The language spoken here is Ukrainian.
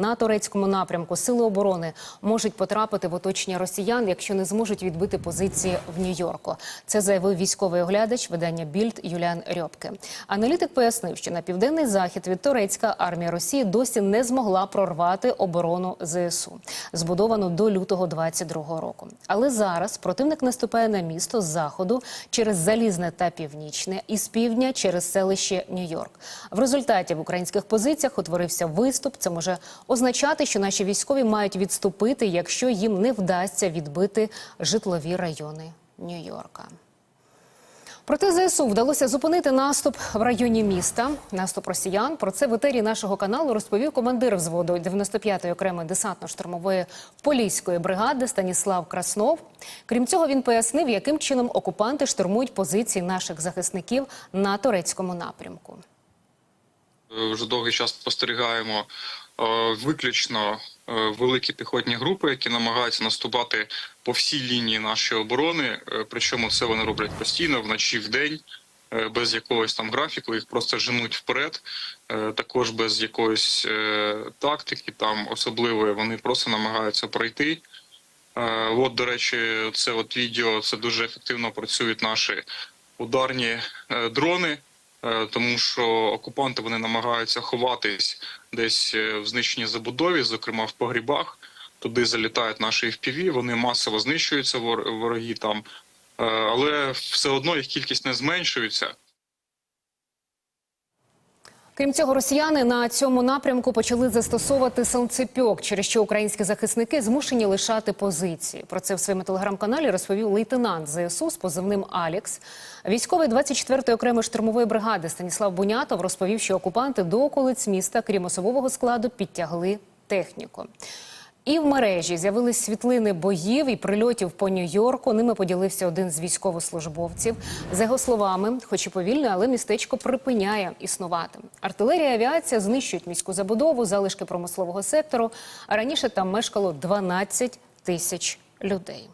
На турецькому напрямку сили оборони можуть потрапити в оточення росіян, якщо не зможуть відбити позиції в Нью-Йорку. Це заявив військовий оглядач видання Більд Юліан Рьопке. Аналітик пояснив, що на південний захід від Турецька армія Росії досі не змогла прорвати оборону ЗСУ, збудовану до лютого 22-го року. Але зараз противник наступає на місто з заходу через залізне та північне і з півдня через селище Нью-Йорк. В результаті в українських позиціях утворився виступ. Це може означати, що наші військові мають відступити, якщо їм не вдасться відбити житлові райони Нью-Йорка. Проте ЗСУ вдалося зупинити наступ в районі міста. Наступ росіян. Про це в етері нашого каналу розповів командир взводу 95-ї окремої десантно-штурмової поліської бригади Станіслав Краснов. Крім цього, він пояснив, яким чином окупанти штурмують позиції наших захисників на турецькому напрямку. Вже довгий час спостерігаємо е, виключно е, великі піхотні групи, які намагаються наступати по всій лінії нашої оборони. Е, Причому це вони роблять постійно вночі в день, без якогось там графіку, їх просто женуть вперед. Також без якоїсь тактики, там особливої вони просто намагаються пройти. От, до речі, це от відео це дуже ефективно працюють наші ударні дрони, тому що окупанти вони намагаються ховатись десь е, в знищеній забудові, зокрема в погрібах. Туди залітають наші FPV, вони масово знищуються вор- вороги там, Е, але все одно їх кількість не зменшується. Крім цього, росіяни на цьому напрямку почали застосовувати сонцепьок, через що українські захисники змушені лишати позиції. Про це в своєму телеграм-каналі розповів лейтенант ЗСУ з позивним Алікс. Військовий 24-ї окремої штурмової бригади Станіслав Бунятов розповів, що окупанти до околиць міста, крім особового складу, підтягли техніку. І в мережі з'явились світлини боїв і прильотів по Нью-Йорку. Ними поділився один з військовослужбовців. За його словами, хоч і повільно, але містечко припиняє існувати. Артилерія і авіація знищують міську забудову, залишки промислового сектору. А раніше там мешкало 12 тисяч людей.